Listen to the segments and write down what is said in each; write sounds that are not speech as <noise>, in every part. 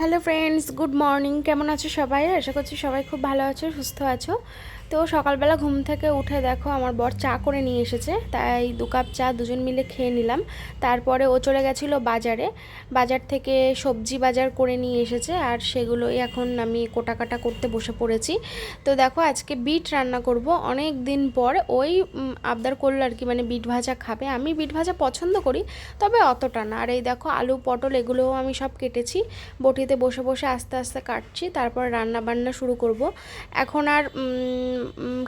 Hello friends good morning কেমন আছো সবাই? আশা করছি সবাই খুব ভালো আছো, সুস্থ আছো। তো সকালবেলা ঘুম থেকে উঠে দেখো আমার বর চা করে নিয়ে এসেছে, তাই দু কাপ চা দুজন মিলে খেয়ে নিলাম। তারপরে ও চলে গেছিল বাজারে, বাজার থেকে সবজি বাজার করে নিয়ে এসেছে, আর সেগুলোই এখন আমি কোটা কাটা করতে বসে পড়েছি। তো দেখো আজকে বিট রান্না করব, অনেক দিন পর ওই আবদার করল আর কি মানে বিট ভাজা খাবে। আমি বিট ভাজা পছন্দ করি, তবে অতটা না। আর এই দেখো আলু, পটল এগুলোও আমি সব কেটেছি, বটিতে বসে বসে আস্তে আস্তে কাটছি, তারপর রান্না বান্না শুরু করব। এখন আর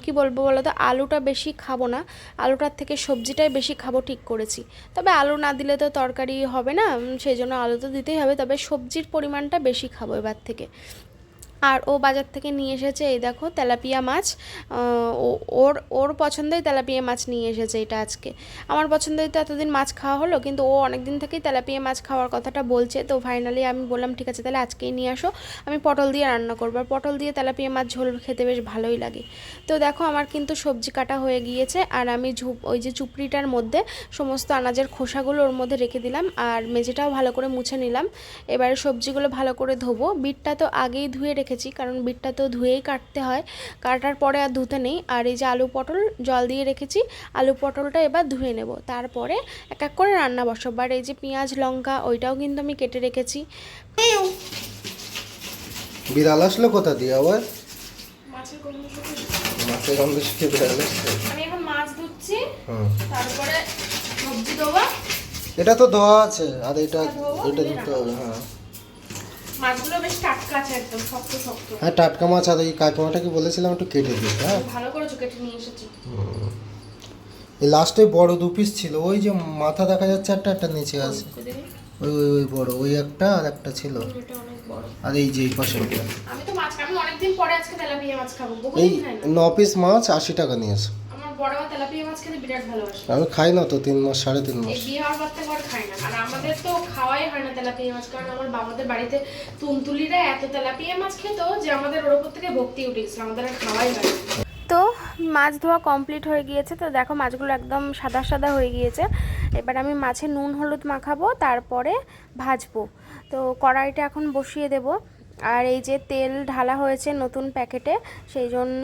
কি বলব বলো তো আলুটা বেশি খাব না। আলুটার থেকে সবজিটাই বেশি খাব ঠিক করেছি। তবে আলু না দিলে তো তরকারি হবে না সেই জন্য আলু তো দিতেই হবে, তবে সবজির পরিমাণটা বেশি খাব এবার থেকে। আর ও বাজার থেকে নিয়ে এসেছে, এই দেখো তেলাপিয়া মাছ। ওর ওর পছন্দই তেলাপিয়া মাছ নিয়ে এসেছে এটা আজকে। আমার পছন্দের তো এতদিন মাছ খাওয়া হলো, কিন্তু ও অনেক দিন থেকেই তেলাপিয়া মাছ খাওয়ার কথাটা বলছে। তো ফাইনালি আমি বললাম, ঠিক আছে, তাহলে আজকেই নিয়ে আসো। আমি পটল দিয়ে রান্না করব। আর পটল দিয়ে তেলাপিয়া মাছ ঝোল খেতে বেশ ভালোই লাগে। তো দেখো আমার কিন্তু সবজি কাটা হয়ে গিয়েছে, আর আমি ঝুপ, ওই যে চুপড়িটার মধ্যে সমস্ত আনাজের খোসাগুলো ওর মধ্যে রেখে দিলাম, আর মেঝেটাও ভালো করে মুছে নিলাম। এবারে সবজিগুলো ভালো করে ধোবো। বিটটা তো আগেই ধুয়ে রেখেছি কারণ বিটটা তো ধুয়েই কাটতে হয়। কাটার পরে আর ধুতে নেই। আর এই যে আলু পটল জল দিয়ে রেখেছি। আলু পটলটা এবার ধুয়ে নেব। তারপরে এক এক করে রান্না বসাবো। আর এই যে পেঁয়াজ লঙ্কা ওইটাও কিন্তু আমি কেটে রেখেছি। বিড়াল আসলো কোথা দিয়ে আবার? মাছের মাছের গন্ধ শিখে বিড়াল আমি এখন মাছ ধুচ্ছি তারপরে সবজি দেবো এটা তো ধোয়া আছে। আর এটা এটা দিতে হবে হ্যাঁ। মাছগুলো বেশ টাটকা আছে একদম শক্ত শক্ত। হ্যাঁ টাটকা মাছ আর এই কাকিমাটাকে বলেছিলাম একটু কেটে দিতে হ্যাঁ? ভালো করে কেটে নিয়ে এসেছি। এই লাস্টে বড় দু পিস ছিল ওই যে মাথা দেখা যাচ্ছে একটা একটা নিচে আছে। ওই ওই ওই বড় ওই একটা আর একটা ছিল। আর এই যে এই পাশে আমি তো মাছ আমি অনেকদিন পরে আজকে তেলাপিয়া মাছ খাব এই বহুদিন ন। পিস মাছ আশি টাকা নিয়েছে। আমার বড় তেলাপিয়া মাছ খেতে বিরাট ভালোবাসে। আমি খাই না তো তিন মাস সাড়ে তিন মাস। বিয়ে হওয়ার পর থেকে আর খাই না। আর আমাদের তো খাওয়াই হয় না তেলাপিয়া মাছ কারণ আমার বাবাদের বাড়িতে তুনতুলিরা এত তেলাপিয়া মাছ খেত যে আমাদের ওর উপর থেকে ভক্তি উঠে গেছিল আমাদের আর খাওয়াই হয় না। তো মাছ ধোয়া কমপ্লিট হয়ে গিয়েছে। তো দেখো মাছগুলো একদম সাদা সাদা হয়ে গিয়েছে। এবার আমি মাছে নুন হলুদ মাখাবো তারপরে ভাজবো। তো কড়াইটা এখন বসিয়ে দেব। আর এই যে তেল ঢালা হয়েছে নতুন প্যাকেটে, সেই জন্য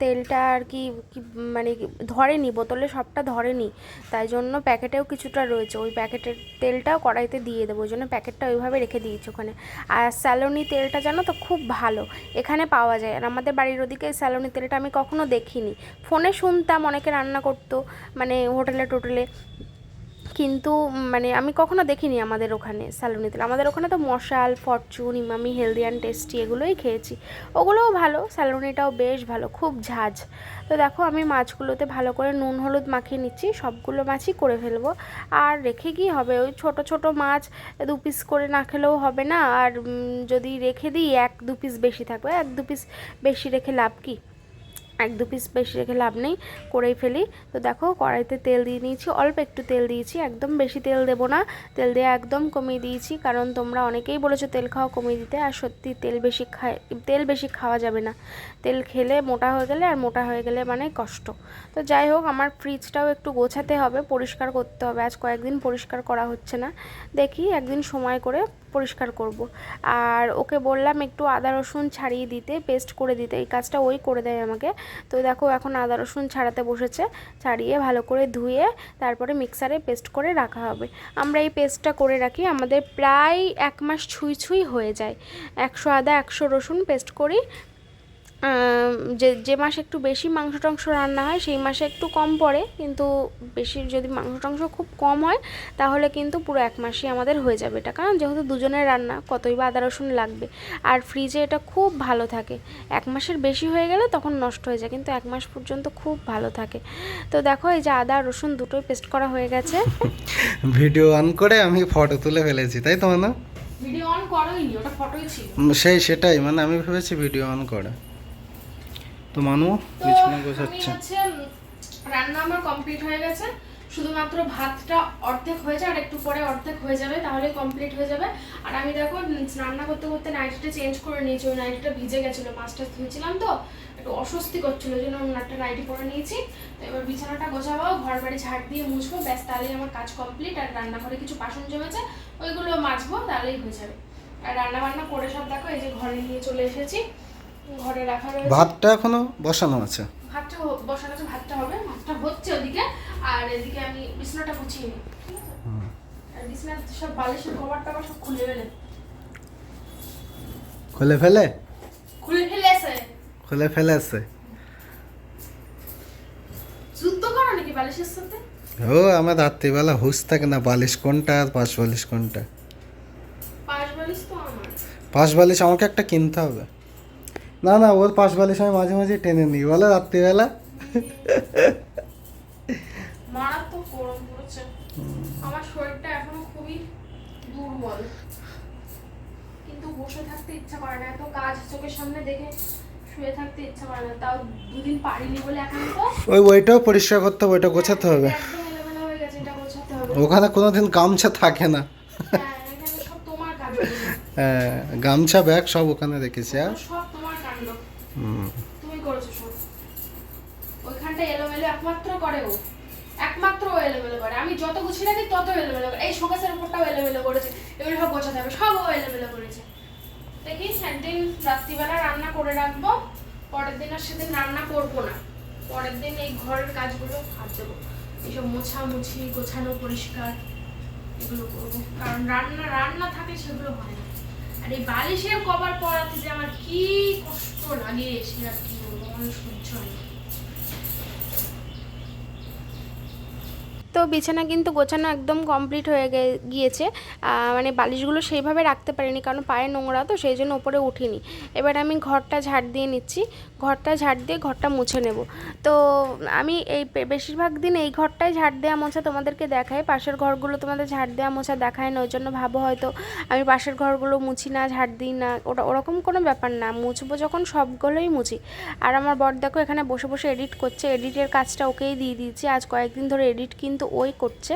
তেলটা আর কি মানে ধরেনি, বোতলে সবটা ধরেনি। তাই জন্য প্যাকেটেও কিছুটা রয়েছে। ওই প্যাকেটের তেলটাও কড়াইতে দিয়ে দেবো। ওই জন্য প্যাকেটটা ওইভাবে রেখে দিয়েছি ওখানে। আর স্যালোনি তেলটা জানো তো খুব ভালো। এখানে পাওয়া যায়। আর আমাদের বাড়ির ওদিকে স্যালোনি তেলটা আমি কখনো দেখিনি। ফোনে শুনতাম অনেকে রান্না করতো মানে হোটেলে টোটেলে। কিন্তু মানে আমি কখনো দেখিনি আমাদের ওখানে স্যালোনি তেল আমাদের ওখানে তো মশাল Fortune Emami healthy and tasty এগুলোই খেয়েছি। ওগুলোও ভালো স্যালোনিটাও বেশ ভালো, খুব ঝাঁঝ তো দেখো আমি মাছগুলোতে ভালো করে নুন, হলুদ মাখিয়ে নিচ্ছি, সবগুলো মাছই করে ফেলব। আর রেখে কি হবে? ওই ছোট ছোট মাছ দু পিস করে না খেলেও হবে না। আর যদি রেখে দিই, এক দু পিস বেশি থাকবে। এক দু পিস বেশি রেখে লাভ কি? এক দু পিস বেশি রেখে লাভ নেই, করেই ফেলি। তো দেখো, কড়াইতে তেল দিয়ে নিয়েছি, অল্প একটু তেল দিয়েছি, একদম বেশি তেল দেবো না। তেল দিয়ে একদম কমিয়ে দিয়েছি, কারণ তোমরা অনেকেই বলেছ তেল খাওয়া কমিয়ে দিতে, আর সত্যি তেল বেশি খায়, তেল বেশি খাওয়া যাবে না। তেল খেলে মোটা হয়ে গেলে, আর মোটা হয়ে গেলে মানে কষ্ট। তো যাই হোক, আমার ফ্রিজটাও একটু গোছাতে হবে, পরিষ্কার করতে হবে। আজ কয়েকদিন পরিষ্কার করা হচ্ছে না। দেখি, একদিন সময় করে পরিষ্কার করব। আর ওকে বললাম একটু আদা রসুন ছাড়িয়ে দিতে পেস্ট করে দিতে। এই কাজটা ওই করে দেয় আমাকে। তো দেখো এখন আদা রসুন ছাড়াতে বসেছে। ছাড়িয়ে ভালো করে ধুয়ে তারপরে মিক্সারে পেস্ট করে রাখা হবে। আমরা এই পেস্টটা করে রাখি, আমাদের প্রায় এক মাস ছুঁই ছুঁই হয়ে যায়। একশো আদা, একশো রসুন পেস্ট করি যে যে মাসে একটু বেশি মাংস টাংস রান্না হয় সেই মাসে একটু কম পড়ে। কিন্তু বেশি যদি মাংস টাংস খুব কম হয় তাহলে কিন্তু পুরো এক মাসই আমাদের হয়ে যাবে এটা। কারণ যেহেতু দুজনের রান্না কতই বা আদা রসুন লাগবে। আর ফ্রিজে এটা খুব ভালো থাকে। এক মাসের বেশি হয়ে গেলে তখন নষ্ট হয়ে যায় কিন্তু এক মাস পর্যন্ত খুব ভালো থাকে। তো দেখো এই যে আদা রসুন দুটোই পেস্ট করা হয়ে গেছে। <laughs> ভিডিও অন করে আমি ফটো তুলে ফেলেছি তাই তো না ভিডিও অন করোইনি ওটা ফটোই ছিল। সেই সেটাই মানে আমি ভেবেছি ভিডিও অন করে। তো মানু বিছানা গোছাচ্ছে। রান্না আমার কমপ্লিট হয়ে গেছে। শুধুমাত্র ভাতটা অর্ধেক হয়েছে আর একটু পরে অর্ধেক হয়ে যাবে তাহলে কমপ্লিট হয়ে যাবে। আর আমি দেখো রান্না করতে করতে নাইটিটা চেঞ্জ করে নিয়েছি ওই নাইটিটা ভিজে গেছিল মাছটা ধুয়েছিলাম তো একটু অস্বস্তি করছিল ওই জন্য একটা নাইটি পরে নিয়েছি। তো এবার বিছানাটা গোছাবো ঘর বাড়ি ঝাড় দিয়ে মুছবো ব্যাস তাহলেই আমার কাজ কমপ্লিট আর রান্নাঘরে কিছু বাসন জমেছে ওইগুলো মাজবো তাহলেই হয়ে যাবে। আর রান্না বান্না করে সব দেখো এই যে ঘরে নিয়ে চলে এসেছি। ঘরে রাখা রয়েছে। ভাতটা এখনও বসানো আছে। ভাতটা বসানো আছে ভাতটা হবে। ভাতটা হচ্ছে ওদিকে। আর এদিকে আমি বিছানাটা গুছিয়ে নিই আর বিছানার সব বালিশের কভার টাভার সব খুলে ফেলে। খুলে ফেলে? খুলে ফেলেছে। খুলে ফেলেছে। যুদ্ধ করো নাকি বালিশের সাথে? ও আমার রাত্রিবেলা হুশ থাকে না বালিশ কোনটা আর পাশ বালিশ কোনটা? পাশ বালিশ তো আমার। পাশ বালিশ আমাকে একটা কিনতে হবে। না না ওর পাশ বালিশ আমি মাঝে মাঝে টেনে নিই বলো রাত্রিবেলা। মারাত্মক গরম পড়েছে। আমার শরীরটা এখনও খুবই দুর্বল। কিন্তু বসে থাকতে ইচ্ছা করে না এত কাজ চোখের সামনে দেখে শুয়ে থাকতে ইচ্ছা করে না তাও দুদিন পারিনি বলে এখন তো ওই ওইটাও পরিষ্কার করতে হবে ওইটা গোছাতে হবে। ওখানে কোনোদিন গামছা থাকে না। হ্যাঁ হ্যাঁ, গামছা ব্যাগ সব ওখানে রেখেছি আর সব। তুমি করেছ সব। ওইখানটা এলোমেলো, একমাত্র করে ও। একমাত্র ও এলোমেলো করে। আমি যত গুছিয়ে রাখি, তত এলোমেলো করে। এই শোকেসের উপরটাও এলোমেলো করেছে। এগুলো সব গোছাতে হবে। সব ও এলোমেলো করেছে। দেখি একদিন রাত্রিবেলা রান্না করে রাখব। পরের দিন আর সেদিন রান্না করব না। পরের দিন এই ঘরের কাজগুলো হাত দেবো। এইসব মোছামুছি, গোছানো, পরিষ্কার, এগুলো করব। কারণ রান্না রান্না থাকলে সেগুলো হয় আর এই বালিশের কভার পরাতে যে আমার কি কষ্ট লাগে সেটা কি সহ্য হয় তো বিছানা কিন্তু গোছানো একদম কমপ্লিট হয়ে গিয়েছে। মানে বালিশগুলো সেইভাবে রাখতে পারিনি, কারণ পায়ে নোংরা তো, সেই জন্য উপরে উঠিনি। এবার আমি ঘরটা ঝাড় দিয়ে নিচ্ছি। ঘরটা ঝাড় দিয়ে ঘরটা মুছে নেব। তো আমি এই বেশিরভাগ দিন এই ঘরটাই ঝাড় দেওয়া মোছা তোমাদেরকে দেখাই। পাশের ঘরগুলো তোমাদের ঝাড় দেওয়া মোছা দেখায় না, ওই জন্য ভাবো হয়তো আমি পাশের ঘরগুলো মুছি না, ঝাড় দিই না। ওটা, ওরকম কোনো ব্যাপার না, মুছবো যখন সবগুলোই মুছি। আর আমার বর দেখো এখানে বসে বসে এডিট করছে এডিটের কাজটা ওকেই দিয়ে দিয়েছি। আজ কয়েকদিন ধরে এডিট কিন্তু ওই করছে।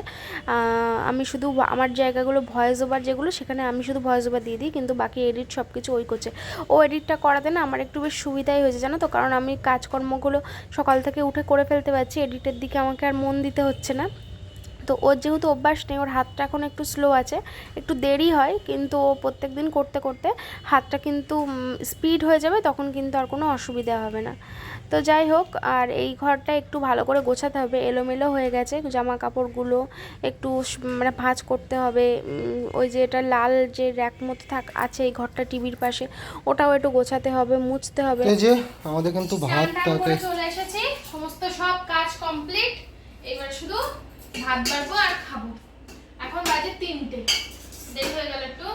আমি শুধু আমার জায়গাগুলো ভয়েস ওভার যেগুলো, সেখানে আমি শুধু ভয়েস ওভার দিয়ে দিই, কিন্তু বাকি এডিট সব কিছু ওই করছে। ও এডিটটা করাতে না আমার একটু বেশ সুবিধাই হয়েছে জানো তো? কারণ আমি কাজকর্মগুলো সকাল থেকে উঠে করে ফেলতে পারছি, এডিটের দিকে আমাকে আর মন দিতে হচ্ছে না। তো ওর যেহেতু অভ্যাস নেই, ওর হাতটা এখন একটু স্লো আছে। একটু দেরি হয়, কিন্তু ও প্রত্যেক দিন করতে করতে হাতটা কিন্তু স্পিড হয়ে যাবে, তখন কিন্তু আর কোনো অসুবিধা হবে না। তো যাই হোক আর এই ঘরটা একটু ভালো করে গোছাতে হবে এলোমেলো হয়ে গেছে জামা কাপড়গুলো একটু মানে ভাঁজ করতে হবে ওই যে এটা লাল যে র্যাক মতো থাক আছে এই ঘরটা টিভির পাশে ওটাও একটু গোছাতে হবে মুছতে হবে। এই যে আমাদের কিন্তু ভাত তরকারি চলে এসেছি সমস্ত সব কাজ কমপ্লিট এবার শুধু ভাত বাড়বো আর খাব। এখন বাজে তিনটে দেরি হয়ে গেল একটু।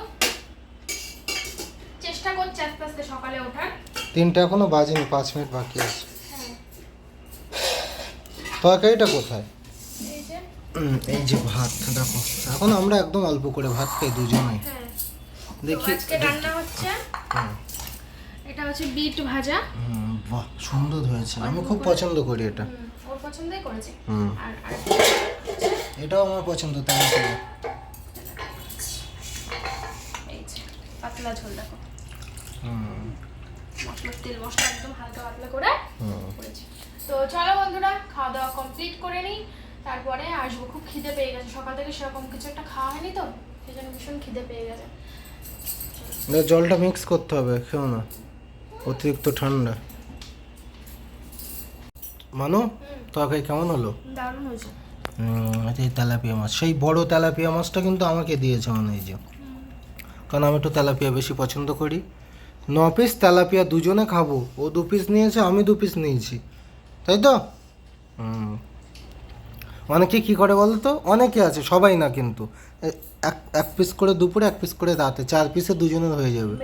চেষ্টা করছি আস্তে আস্তে সকালে ওঠার। তিনটা এখনও বাজেনি পাঁচ মিনিট বাকি আছে। হ্যাঁ। তরকারিটা কোথায়? এই যে। এই যে ভাত দেখো। এখন আমরা একদম অল্প করে ভাত খাই দুজনেই। হ্যাঁ। দেখি আজকে রান্না হচ্ছে এটা হচ্ছে বিট ভাজা। হুম, বাহ সুন্দর হয়েছে। আমি খুব পছন্দ করি এটা। ওর পছন্দই করেছে। আর এটাও আমার পছন্দ যে পাতলা ঝোল দেখো। হুম তেল মশলা একদম হালকা পাতলা করে করেছি। তো চলো বন্ধুরা খাওয়া দাওয়া কমপ্লিট করে নিই। তারপরে আসব খুব খিদে পেয়ে গেছে। সকাল থেকে সেরকম কিছু একটা খাওয়া হয়নি তো সেই জন্য ভীষণ খিদে পেয়ে গেছে। জলটা মিক্স করতে হবে খেও না। অতিরিক্ত ঠান্ডা। মানো তরকারি কেমন হলো? দারুণ হয়েছে। হুম, এই তেলাপিয়া মাছ। সেই বড় তেলাপিয়া মাছটা কিন্তু আমাকে দিয়েছে মানে এই যে কারণ আমি একটু তেলাপিয়া বেশি পছন্দ করি। ন পিস তেলাপিয়া দুজনে খাব। ও দু পিস নিয়েছে আমি দু পিস নিয়েছি। তাই তো? হুম। অনেকে কি করে বলো তো? অনেকে আছে সবাই না কিন্তু। এক এক পিস করে দুপুরে এক পিস করে রাতে। চার পিসে দুজনের হয়ে যাবে।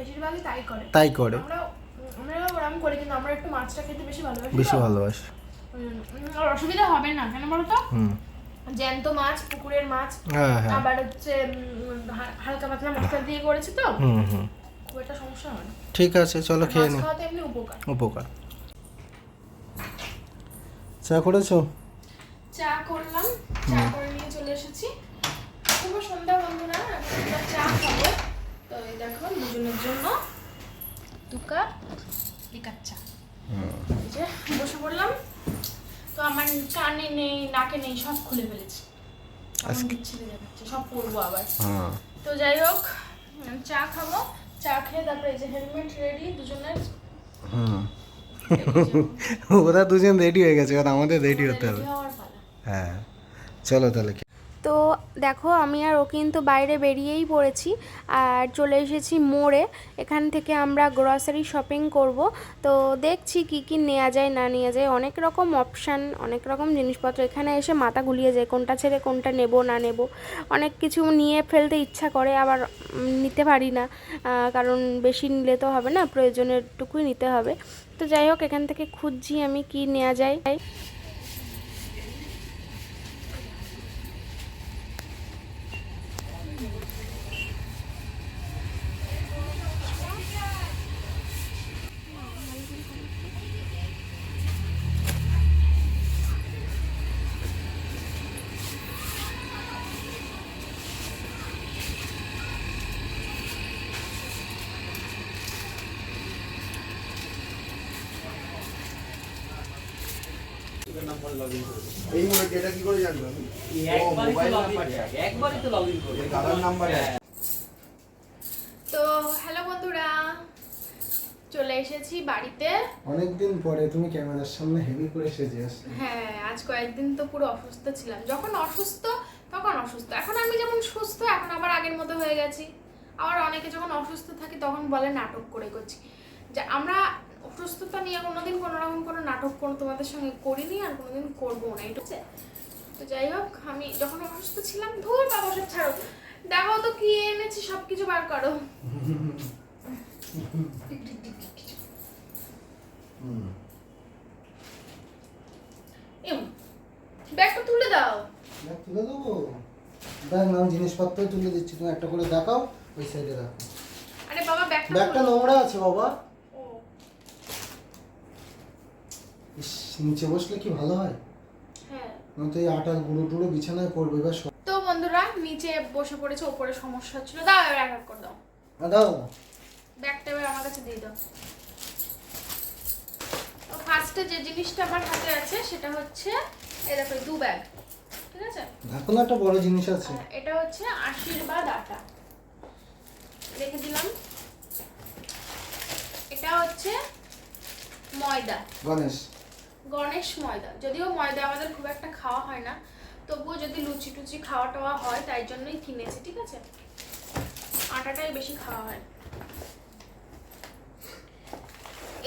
তাই করে। তাই করে। আমরা আমরা ওরকম করি কিন্তু আমরা একটু মাছটা খেতে বেশি ভালোবাসি অসুবিধা হবে না কেন বলো তো? জ্যান্ত মাছ পুকুরের মাছ হ্যাঁ হ্যাঁ। আবার হচ্ছে হালকা পাতলা মশলা দিয়ে করেছি তো। হুম হুম। খুব একটা সমস্যা হয় না। ঠিক আছে চলো খেয়ে মাছ নি। খাওয়াতে এমনি উপকার। উপকার। চা করেছ? চা করলাম চা করে নিয়ে চলে এসেছি। শুভ সন্ধ্যা বন্ধুরা আমরা চা খাব। তো এই দেখো দুজনের জন্য দু কাপ লিকার চা। এই যে বসে পড়লাম। তো আমার কানে নেই নাকে নেই সব খুলে ফেলেছি। আজকে- ছিঁড়ে যাচ্ছে সব পরবো আবার। তো যাই হোক চা খাব। চা খেয়ে তারপরে এই যে হেলমেট রেডি দুজনের হুম। ওরা দুজন রেডি হয়ে গেছে এবার আমাদের রেডি হতে হবে। হ্যাঁ। চলো তাহলে তো দেখো আমি আর ও কিন্তু বাইরে বেরিয়েই পড়েছি আর চলে এসেছি মোড়ে। এখান থেকে আমরা গ্রসারি শপিং করব। তো দেখছি কি কি নেওয়া যায়, না নেওয়া যায়। অনেক রকম অপশান অনেক রকম জিনিসপত্র। এখানে এসে মাথা গুলিয়ে যায়, কোনটা ছেড়ে কোনটা নেব, না নেব। অনেক কিছু নিয়ে ফেলতে ইচ্ছা করে, আবার নিতে পারি না। কারণ বেশি নিলে তো হবে না প্রয়োজনের টুকুই নিতে হবে। তো যাই হোক, এখান থেকে খুঁজছি আমি কি নেওয়া যায়। এই মোবাইলটা এটা কি করে জানব আমি ও মোবাইল নাম্বারটা একবারই তো লগ করি দাদার নাম্বার তো হ্যালো বন্ধুরা চলে এসেছি বাড়িতে। অনেকদিন পরে তুমি ক্যামেরার সামনে হেভি করে সেজে আসলে। হ্যাঁ আজ কয়েকদিন তো পুরো অসুস্থ ছিলাম। যখন অসুস্থ তখন অসুস্থ। এখন আমি যেমন সুস্থ এখন আবার আগের মতো হয়ে গেছি। আবার অনেকে যখন অসুস্থ থাকি তখন বলে নাটক করে করছি। যে আমরা অসুস্থতা নিয়ে কোনোদিন কোনো রকম কোনো নাটক কোনো তোমাদের সঙ্গে করিনি আর কোনোদিন করব না ঠিক আছে তো যাই হোক আমি যখন অসুস্থ ছিলাম ধুর বাবা সব ছাড়ো। দেখাও তো কি এনেছি সব কিছু বার করো। ব্যাগটা তুলে দাও। ব্যাগ তুলে দেবো? ব্যাগ নাম জিনিসপত্র তুলে দিচ্ছি তুমি একটা করে দেখাও ওই সাইডে রাখো। আরে বাবা ব্যাগটা ব্যাগটা নোংরা আছে বাবা ও, ইস নিচে বসলে কি ভালো হয়? হ্যাঁ। নয়তো এই আটার গুঁড়ো টুড়ো বিছানায় পড়বে সব তো বন্ধুরা নিচে বসে পড়েছে ওপরে সমস্যা হচ্ছিল। দাও এবার এক এক করে দাও। দাও। ব্যাগটা এবার আমার কাছে দিয়ে দাও। ফার্স্টে যে জিনিসটা আমার হাতে আছে সেটা হচ্ছে এই দেখো দু ব্যাগ। ঠিক আছে? দেখো একটা বড় জিনিস আছে। আর এটা হচ্ছে আশীর্বাদ আটা। রেখে দিলাম। এটা হচ্ছে ময়দা। গণেশ। গণেশ ময়দা। যদিও ময়দা আমাদের খুব একটা খাওয়া হয় না, তবুও যদি লুচি টুচি খাওয়া টাওয়া হয়, তাই জন্যই কিনেছি, ঠিক আছে? আটাটাই বেশি খাওয়া হয়।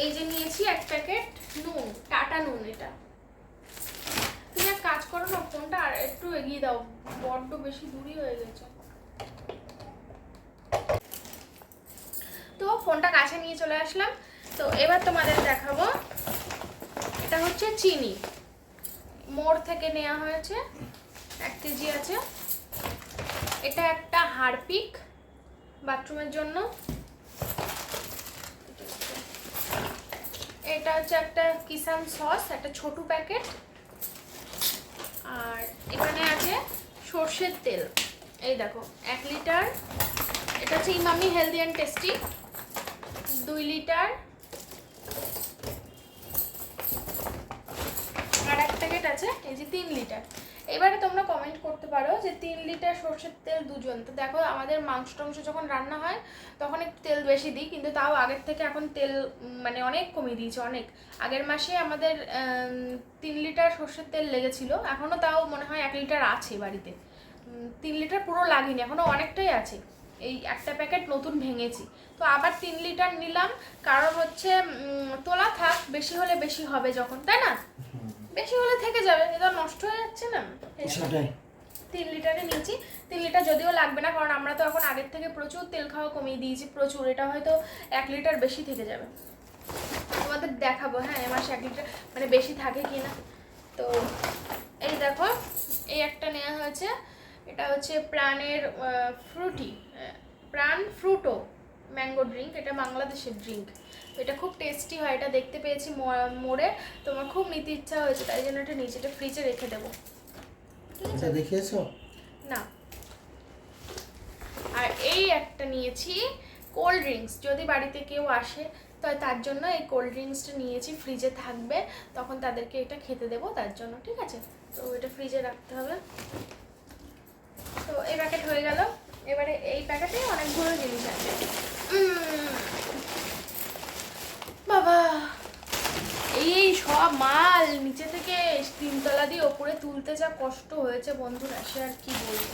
এই যে নিয়েছি এক প্যাকেট নুন, টাটা নুন এটা। তুমি এক কাজ করো না, ফোনটা আর একটু এগিয়ে দাও, বড্ড বেশি দূরই হয়ে গেছে। তো ফোনটা কাছে নিয়ে চলে আসলাম। তো এবার তোমাদের দেখাবো এটা হচ্ছে চিনি। মোড় থেকে নেওয়া হয়েছে, এক কেজি আছে। এটা একটা হারপিক বাথরুমের জন্য। এটা হচ্ছে একটা কিষান সস, একটা ছোট প্যাকেট। আর এখানে আছে সর্ষের তেল। এই দেখো, এক লিটার। এটা হচ্ছে ইমামি হেলদি অ্যান্ড টেস্টি। দুই লিটার আর এক প্যাকেট আছে, এই যে তিন লিটার এবারে তোমরা কমেন্ট করতে পারো যে তিন লিটার সর্ষের তেল দুজন। তো দেখো আমাদের মাংস টাংস যখন রান্না হয়, তখন একটু তেল বেশি দিই, কিন্তু তাও আগের থেকে এখন তেল মানে অনেক কমিয়ে দিয়েছে, অনেক। আগের মাসে আমাদের তিন লিটার সর্ষের তেল লেগেছিল এখনও তাও মনে হয় এক লিটার আছে বাড়িতে। তিন লিটার পুরো লাগেনি এখনও অনেকটাই আছে। এই একটা প্যাকেট নতুন ভেঙেছি। তো আবার তিন লিটার নিলাম, কারণ হচ্ছে তোলা থাক, বেশি হলে বেশি হবে যখন, তাই না? বেশি হলে থেকে যাবে এটা নষ্ট হয়ে যাচ্ছে না। সেটাই। তিন লিটারে নিয়েছি। তিন লিটার যদিও লাগবে না কারণ আমরা তো এখন আগের থেকে প্রচুর তেল খাওয়া কমিয়ে দিয়েছি প্রচুর। এটা হয়তো এক লিটার বেশি থেকে যাবে। তোমাদের দেখাবো হ্যাঁ এ মাসে এক লিটার মানে বেশি থাকে কি না। তো এই দেখো এই একটা নেওয়া হয়েছে। এটা হচ্ছে প্রাণের ফ্রুটি প্রাণ ফ্রুটো ম্যাঙ্গো ড্রিঙ্ক। এটা বাংলাদেশের ড্রিঙ্ক। এটা খুব টেস্টি হয় এটা দেখতে পেয়েছি মোড়ে। তোমার খুব নিতে ইচ্ছা হয়েছে তাই জন্য এটা নিচে এটা ফ্রিজে রেখে দেবো। ঠিক আছে? এটা দেখিয়েছো? না। আর এই একটা নিয়েছি কোল্ড ড্রিঙ্কস যদি বাড়িতে কেউ আসে তো তার জন্য এই কোল্ড ড্রিঙ্কসটা নিয়েছি ফ্রিজে থাকবে তখন তাদেরকে এটা খেতে দেবো তার জন্য ঠিক আছে? তো এটা ফ্রিজে রাখতে হবে। তো এই প্যাকেট হয়ে গেল। এবারে এই প্যাকেটে অনেকগুলো জিনিস আছে। বাবা। এই সব মাল নিচে থেকে তিনতলা দিয়ে ওপরে তুলতে যা কষ্ট হয়েছে বন্ধুরা, সে আর কি বলব।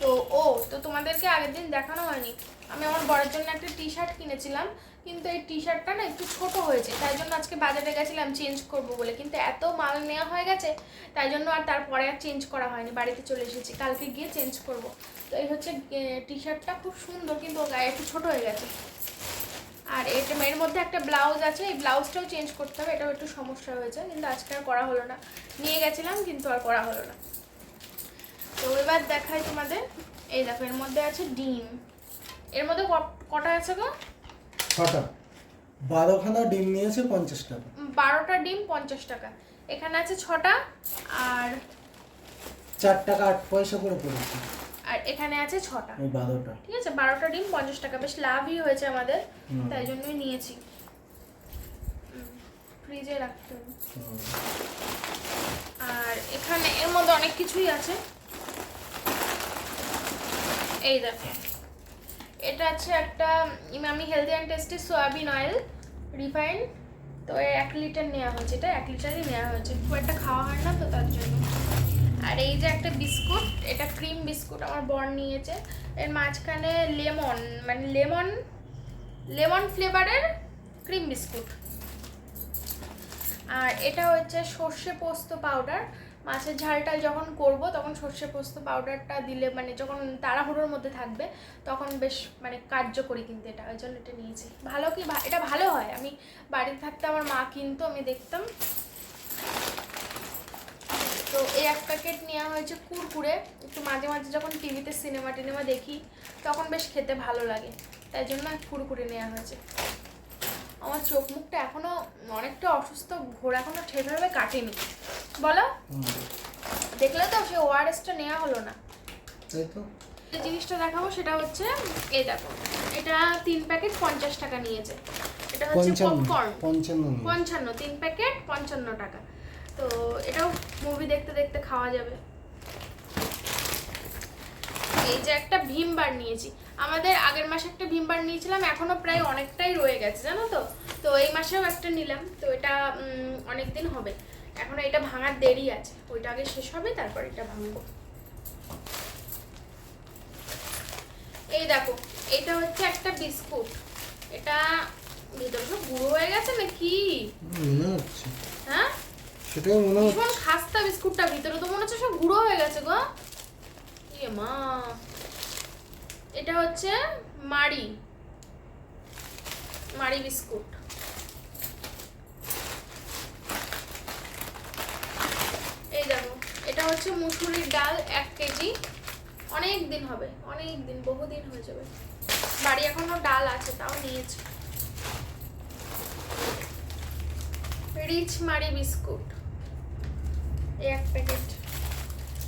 তো, ও, তো তোমাদেরকে আগের দিন দেখানো হয়নি। আমি আমার বরের জন্য একটা টি শার্ট কিনেছিলাম, কিন্তু এই টি শার্টটা না একটু ছোট হয়েছে, তাই জন্য আজকে বাজারে গেছিলাম চেঞ্জ করব বলে। কিন্তু এত মাল নেওয়া হয়ে গেছে, তাই জন্য আর তারপরে আর চেঞ্জ করা হয়নি, বাড়িতে চলে এসেছি, কালকে গিয়ে চেঞ্জ করব। তো এই হচ্ছে টি শার্টটা খুব সুন্দর, কিন্তু গায়ে একটু ছোট হয়ে গেছে। আর এটা এর মধ্যে একটা ব্লাউজ আছে এই ব্লাউজটাও চেঞ্জ করতে হবে এটাও একটু সমস্যা হয়েছে কিন্তু আজকে আর করা হলো না। নিয়ে গেছিলাম কিন্তু আর করা হলো না। তো এবার দেখাই তোমাদের এই দেখো এর মধ্যে আছে ডিম। এর মধ্যে কটা আছে গো? ছটা। বারোখানা ডিম নিয়েছে পঞ্চাশ টাকা। বারোটা ডিম পঞ্চাশ টাকা। এখানে আছে ছটা আর চার টাকা আট পয়সা করে পড়েছে। আর এখানে আছে ছটা। বারোটা। ঠিক আছে বারোটা ডিম পঞ্চাশ টাকা। বেশ লাভই হয়েছে আমাদের তাই জন্যই নিয়েছি। ফ্রিজে রাখতে হবে। আর এখানে এর মধ্যে অনেক কিছুই আছে। এই দেখো। এটা আছে একটা Emami healthy and tasty soyabean oil refined তো এক লিটার নেওয়া হয়েছে এটা এক লিটারই নেওয়া হয়েছে। খুব একটা খাওয়া হয় না তো তার জন্য। আর এই যে একটা বিস্কুট, এটা ক্রিম বিস্কুট আমার বর নিয়েছে। এর মাঝখানে লেমন মানে লেমন লেমন ফ্লেভারের ক্রিম বিস্কুট। আর এটা হচ্ছে সর্ষে পোস্ত পাউডার। মাছের ঝালটা যখন করব, তখন সর্ষে পোস্ত পাউডারটা দিলে মানে যখন তাড়াহুড়োর মধ্যে থাকবে, তখন বেশ মানে কার্যকরী কিন্তু এটা। ওই জন্য এটা নিয়েছি। ভালো কি এটা ভালো হয়? আমি বাড়িতে থাকতে আমার মা কিনতো, আমি দেখতাম। তো এই এক প্যাকেট নেওয়া হয়েছে কুরকুরে। একটু মাঝে মাঝে যখন টিভিতে সিনেমা টিনেমা দেখি তখন বেশ খেতে ভালো লাগে। তাই জন্য কুরকুরে নেওয়া হয়েছে। আমার চোখ মুখটা এখনও অনেকটা অসুস্থ ঘোর এখনও ঠিকভাবে কাটেনি। বলো? দেখলে তো সে ওআরএসটা নেওয়া হলো না। যে জিনিসটা দেখাবো সেটা হচ্ছে এই দেখো এটা তিন প্যাকেট পঞ্চাশ টাকা নিয়েছে। এটা হচ্ছে পপকর্ন পঞ্চান্ন পঞ্চান্ন তিন প্যাকেট পঞ্চান্ন টাকা। তো এটাও মুভি দেখতে দেখতে খাওয়া যাবে। এই যে একটা ভীম বার নিয়েছি। আমাদের আগের মাসে একটা ভীম বার নিয়েছিলাম এখনও প্রায় অনেকটাই রয়ে গেছে জানো তো? তো এই মাসেও একটা নিলাম তো এটা অনেক দিন হবে। এখন এটা ভাঙার দেরি আছে। ওইটা আগে শেষ হবে তারপর এটা ভাঙবো। এই দেখো এটা হচ্ছে একটা বিস্কুট। এটা ভিতরে গুঁড়ো হয়ে গেছে নাকি? হ্যাঁ? সেটাই মনে হচ্ছে। ভীষণ খাস্তা বিস্কুটটা, ভিতরে তো মনে হচ্ছে সব গুঁড়ো হয়ে গেছে গো। ইয়ে মা। এটা হচ্ছে মাড়ি। মাড়ি বিস্কুট। এই দেখো, এটা হচ্ছে মুসুরির ডাল এক কেজি। অনেক দিন হবে, অনেক দিন, বহুদিন হয়ে যাবে। বাড়ি এখনও ডাল আছে, তাও নিয়েছি। রিচ মারি বিস্কুট। এক প্যাকেট।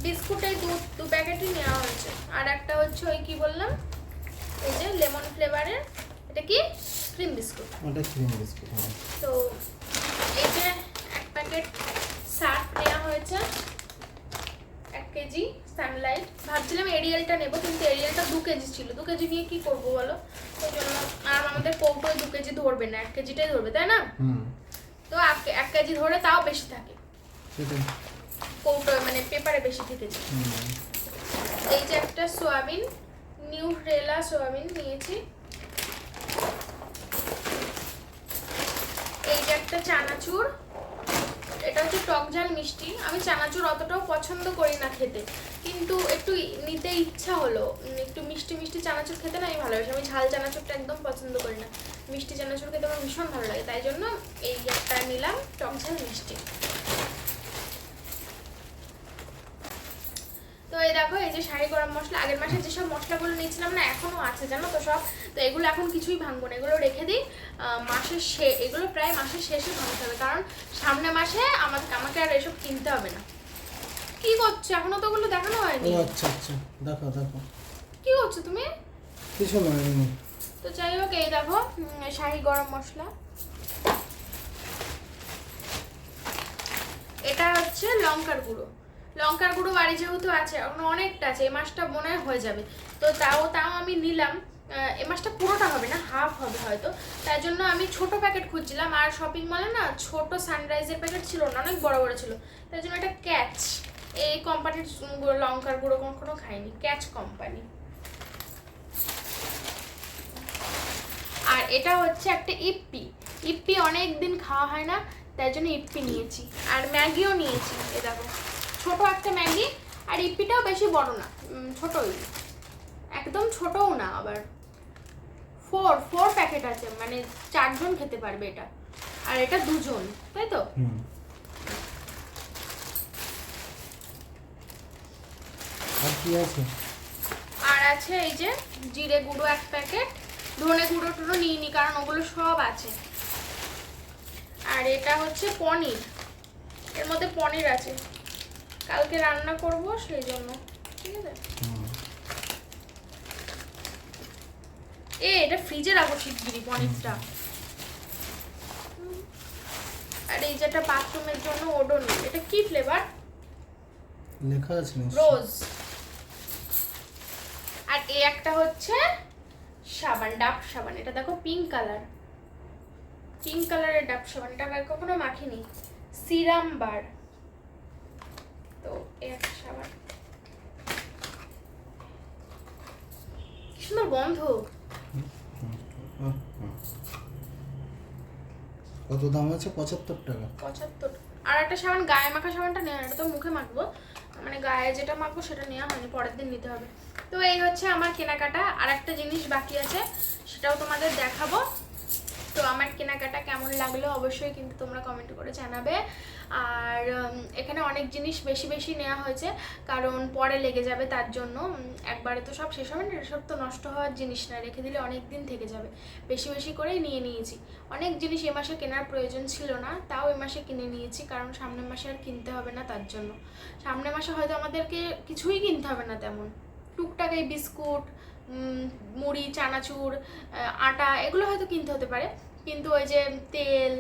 বিস্কুটের দু দু প্যাকেটই নেওয়া হয়েছে। আর একটা হচ্ছে ওই কি বললাম? এই যে লেমন ফ্লেভারের এটা কি? Cream biscuit. ওটা ক্রিম বিস্কুট হ্যাঁ। তো এই যে এক প্যাকেট সার্ফ নেওয়া হয়েছে এক কেজি সানলাইট। ভাবছিলাম এরিয়ালটা নেব কিন্তু এরিয়ালটা দু কেজি ছিল। দু কেজি নিয়ে কি করব বলো? ওই জন্য আর আমাদের কৌটোয় দু কেজি ধরবে না এক কেজিটাই ধরবে তাই না? তো এক- এক কেজি ধরে তাও বেশি থাকে। সেটাই। কৌটো মানে পেপারে বেশি থেকেছে। এই যে একটা সোয়াবিন নিউ রেলা সোয়াবিন নিয়েছি। এই যে একটা চানাচুর এটা হচ্ছে টক ঝাল মিষ্টি। আমি চানাচুর অতটাও পছন্দ করি না খেতে কিন্তু একটু নিতে ইচ্ছা হলো। একটু মিষ্টি মিষ্টি চানাচুর খেতে না আমি ভালোবাসি। আমি ঝাল চানাচুরটা একদম পছন্দ করি না। মিষ্টি চানাচুর খেতে আমার ভীষণ ভালো লাগে তাই জন্য এই একটা নিলাম টক ঝাল মিষ্টি। তো এই দেখো এই যে শাড়ি গরম মশলা আগের মাসে যেসব মশলাগুলো নিয়েছিলাম না এখনও আছে জানো তো সব? তো এগুলো এখন কিছুই ভাঙবো না এগুলো রেখে দিই মাসের শে এগুলো প্রায় মাসের শেষে ভাঙতে হবে কারণ সামনে মাসে আমাকে আমাকে আর এসব কিনতে হবে না। কি করছ? এখনও তো ওগুলো দেখানো হয়নি? আচ্ছা আচ্ছা দেখো দেখো। কি করছ তুমি? কিছু এমনি। তো যাই হোক এই দেখো শাহি গরম মশলা। এটা হচ্ছে লঙ্কার গুঁড়ো। লঙ্কার গুঁড়ো বাড়ি যেহেতু আছে এখন অনেকটা আছে এ মাসটা মনে হয় যাবে। তো তাও তাও আমি নিলাম। এ মাসটা পুরোটা হবে না, হাফ হবে হয়তো। তাই জন্য আমি ছোট প্যাকেট খুঁজছিলাম, আর শপিং মলে না ছোট সানরাইজের প্যাকেট ছিল না, অনেক বড় বড় ছিল। তাই জন্য এটা ক্যাচ এই কোম্পানির লঙ্কার গুঁড়ো কখনো খাইনি ক্যাচ কোম্পানি আর এটা হচ্ছে একটা ইপ্পি। ইপ্পি অনেক দিন খাওয়া হয় না, তাই জন্য ইপ্পি নিয়েছি। আর ম্যাগিও নিয়েছি এ দেখো। ছোট একটা ম্যাগি আর ইপ্পিটাও বেশি বড় না ছোটই। একদম ছোটও না আবার ফোর ফোর প্যাকেট আছে মানে চারজন খেতে পারবে এটা। আর এটা দুজন তাই তো? আর কি আছে? আর আছে এই যে জিরে গুঁড়ো এক প্যাকেট ধনে গুঁড়ো টুড়ো নিইনি কারণ ওগুলো সব আছে। আর এটা হচ্ছে পনির। এর মধ্যে পনির আছে। কালকে রান্না করব সেই জন্য ঠিক আছে? এ এটা ফ্রিজে রাখো শিগগিরি পনিরটা। আর এই যেটা বাথরুমের জন্য ওডোনি এটা কি ফ্লেভার লেখা আছে রোজ আর এই একটা হচ্ছে সাবান ডাব সাবান এটা দেখো পিঙ্ক কালার পিঙ্ক কালারের ডাব সাবান এটা কখনো মাখিনি। সিরাম বার। তো এই একটা সাবান। কি সুন্দর গন্ধ। কত দাম আছে? পঁচাত্তর টাকা। পঁচাত্তর। আর একটা সাবান গায়ে মাখা সাবানটা নেওয়া এটা তো মুখে মাখবো। মানে গায়ে যেটা মাখবো সেটা নেওয়া হয়নি পরের দিন নিতে হবে। তো এই হচ্ছে আমার কেনাকাটা। আর একটা জিনিস বাকি আছে সেটাও তোমাদের দেখাবো। তো আমার কেনাকাটা কেমন লাগল অবশ্যই কিন্তু তোমরা কমেন্ট করে জানাবে। আর এখানে অনেক জিনিস বেশি বেশি নেওয়া হয়েছে, কারণ পরে লেগে যাবে তার জন্য। একবারে তো সব শেষ হবে না সব তো নষ্ট হওয়ার জিনিস না, রেখে দিলে অনেক দিন থেকে যাবে। বেশি বেশি করেই নিয়ে নিয়েছি। অনেক জিনিস এ মাসে কেনার প্রয়োজন ছিল না, তাও এ মাসে কিনে নিয়েছি, কারণ সামনের মাসে আর কিনতে হবে না তার জন্য। সামনের মাসে হয়তো আমাদেরকে কিছুই কিনতে হবে না তেমন। টুকটাক এই বিস্কুট মুড়ি, চানাচুর আটা, এগুলো হয়তো কিনতে হতে পারে। কিন্তু ওই যে তেল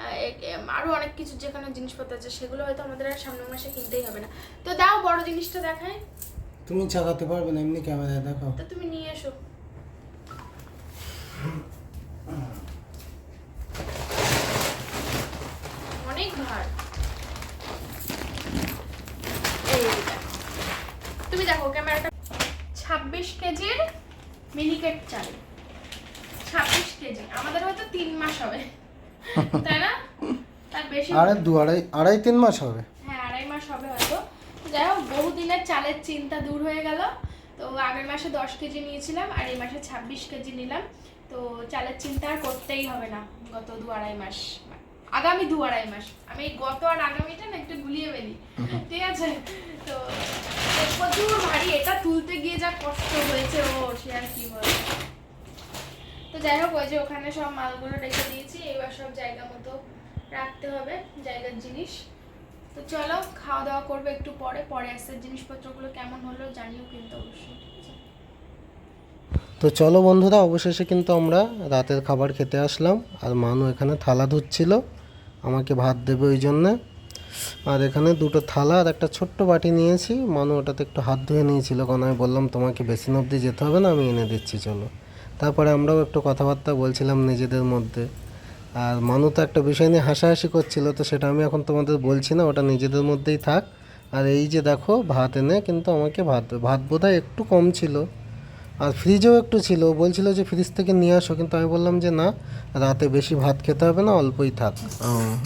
আহ, এ- এ- আরও অনেক কিছু যেখানে জিনিসপত্র আছে সেগুলো হয়তো আমাদের আর সামনের মাসে কিনতেই হবে না। তো দাও বড় জিনিসটা দেখায় তুমি চালাতে পারবে না এমনি ক্যামেরায় দেখাও। তো তুমি নিয়ে এসো। অনেক ভার। এই তুমি দেখো ক্যামেরাটা। ছাব্বিশ কেজির মিনিকেট চাল। ছাব্বিশ কেজি। আমাদের হয়তো তিন মাস হবে। তাই না? তার বেশি আরে দু আড়াই আড়াই তিন মাস হবে। হ্যাঁ আড়াই মাস হবে হয়তো। যাই হোক বহুদিনের চালের চিন্তা দূর হয়ে গেল। তো আগের মাসে দশ কেজি নিয়েছিলাম আর এই মাসে ছাব্বিশ কেজি নিলাম। তো চালের চিন্তা আর করতেই হবে না গত দু আড়াই মাস। আগামী দু আড়াই মাস। আমি গত আর আগামীটা না একটু গুলিয়ে ফেলি। <laughs> ঠিক আছে? তো তো প্রচুর ভারী। এটা তুলতে গিয়ে যা কষ্ট হয়েছে ও সে আর কি বলব? তো যাই হোক, ওই যে ওখানে সব মালগুলো রেখে দিয়েছি, এবার সব জায়গা মতো রাখতে হবে, জায়গার জিনিস। তো চলো, খাওয়া দাওয়া করব একটু পরে পরে আসছে জিনিসপত্রগুলো কেমন হলো জানিও কিন্তু অবশ্যই। তো চলো বন্ধুরা, অবশেষে কিন্তু আমরা রাতের খাবার খেতে আসলাম, আর মানু এখানে থালা ধুচ্ছিল, আমাকে ভাত দেবে ওই জন্যে। আর এখানে দুটো থালা আর একটা ছোট্ট বাটি নিয়েছি, মানু ওটাতে একটু হাত ধুয়ে নিয়েছিল কারণ আমি বললাম তোমাকে বেসিন অবধি যেতে হবে না, আমি এনে দিচ্ছি, চলো। তারপরে আমরাও একটু কথাবার্তা বলছিলাম নিজেদের মধ্যে। আর মানু তো একটা বিষয় নিয়ে হাসাহাসি করছিল তো সেটা আমি এখন তোমাদের বলছি না ওটা নিজেদের মধ্যেই থাক। আর এই যে দেখো ভাত এনে কিন্তু আমাকে ভাত ভাত বোধহয় একটু কম ছিল। আর ফ্রিজেও একটু ছিল বলছিল যে ফ্রিজ থেকে নিয়ে আসো কিন্তু আমি বললাম যে না রাতে বেশি ভাত খেতে হবে না অল্পই থাক।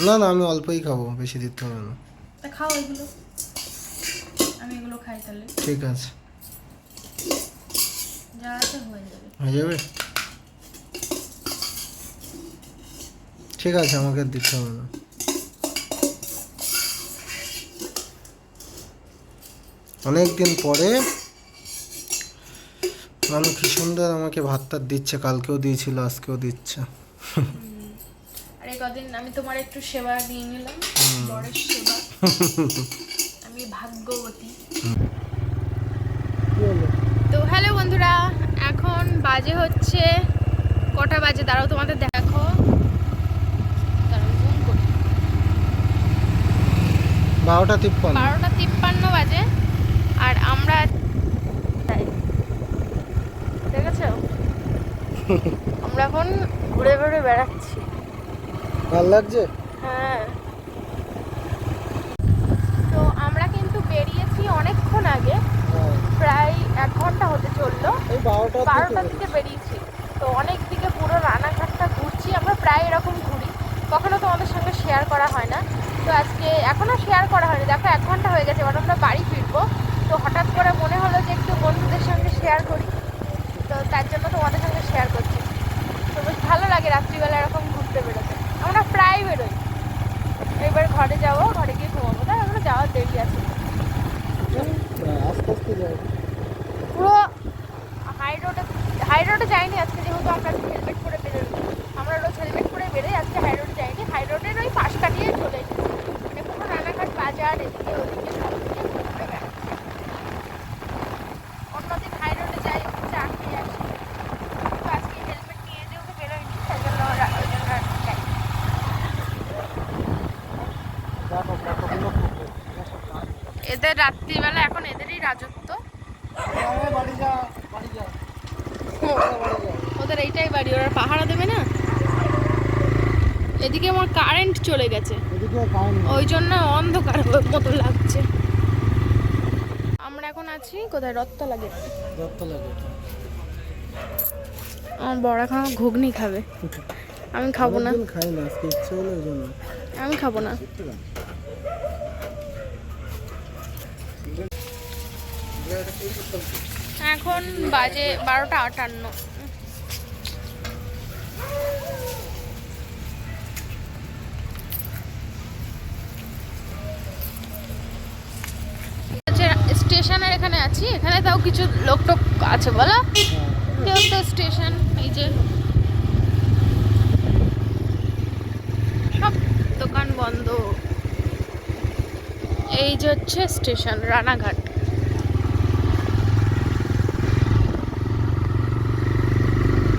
না না আমি অল্পই খাব বেশি দিতে হবে না। খাও এগুলো। আমি এগুলো খাই তাহলে। ঠিক আছে। হয়ে যাবে। হয়ে যাবে? ঠিক আছে আমাকে দিতে হবে না। অনেক দিন পরে মানুষ কি সুন্দর আমাকে ভাতটা দিচ্ছে কালকেও দিয়েছিল আজকেও দিচ্ছে। আর এই কদিন আমি তোমার একটু সেবা দিয়ে নিলাম বরের সেবা। আমি ভাগ্যবতী। তো হ্যালো বন্ধুরা এখন বাজে হচ্ছে কটা বাজে? দাঁড়াও তোমাদের দেখো। বারোটা তিপ্পান্ন। বারোটা তিপ্পান্ন বাজে আর আমরা দেখেছ? <laughs> আমরা এখন ঘুরে ঘুরে বেড়াচ্ছি। ভালো লাগছে? হ্যাঁ। তো আমরা কিন্তু বেরিয়েছি অনেকক্ষণ আগে। প্রায় এক ঘণ্টা হতে চলল। বারোটার দিকে বেরিয়েছি। তো অনেক দিকে পুরো রানাঘাটটা ঘুরছি। আমরা প্রায় এরকম ঘুরি। কখনো তোমাদের সঙ্গে শেয়ার করা হয় না। তো আজকে এখনও শেয়ার করা হয়নি। দেখো এক ঘণ্টা হয়ে গেছে এবার আমরা বাড়ি ফিরবো। তো হঠাৎ করে মনে হলো যে একটু বন্ধুদের সঙ্গে শেয়ার করি। তো তার জন্য তোমাদের সঙ্গে শেয়ার করছি। তো বেশ ভালো লাগে রাত্রিবেলা এরকম ঘুরতে বেরোতে। আমরা প্রায় বেরোই। এবার ঘরে যাব ঘরে গিয়ে ঘুমাবো। তাই এখনও যাওয়ার দেরি আছে আস্তে আস্তে যাই পুরো হাই রোডে হাই রোডে যাইনি আজকে যেহেতু আমরা হেলমেট পরে বেরোই আমরা রোজ হেলমেট পরে বেরোই আজকে হাই রোডে যাইনি হাই রোডের ওই পাশ কাটিয়ে চলে এসেছি মানে পুরো রানাঘাট বাজার এদিকে ওদিকে সব দিকে ঘুরে বেড়াচ্ছি অন্যদিন হাই রোডে যাই একটু চা খেয়ে আসি কিন্তু আজকে হেলমেট নিয়ে যেহেতু বেরোয়নি তাই জন্য রা- ওই জন্য আর যাই দেখো কতগুলো পুকুর। এদের রাত্রিবেলা এখন এদেরই রাজত্ব। ওদের এইটাই বাড়ি ওরা পাহারা দেবে না? এদিকে আমার কারেন্ট চলে গেছে। ওই জন্য অন্ধকার মতো লাগছে। আমরা এখন আছি কোথায়? রত্তলা গেট। লাগে আমার বড় এখন ঘুগনি খাবে। আমি খাব না। খাই না আমি খাব না। এখন বাজে বারোটা আটান্ন। স্টেশনের এখানে আছি। এখানে তাও কিছু লোক টোক আছে, বলো। তো স্টেশন, এই যে। সব দোকান বন্ধ। এই যে হচ্ছে স্টেশন, রানাঘাট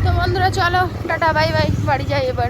তো বন্ধুরা চলো টাটা বাই বাই বাড়ি যাই এবার।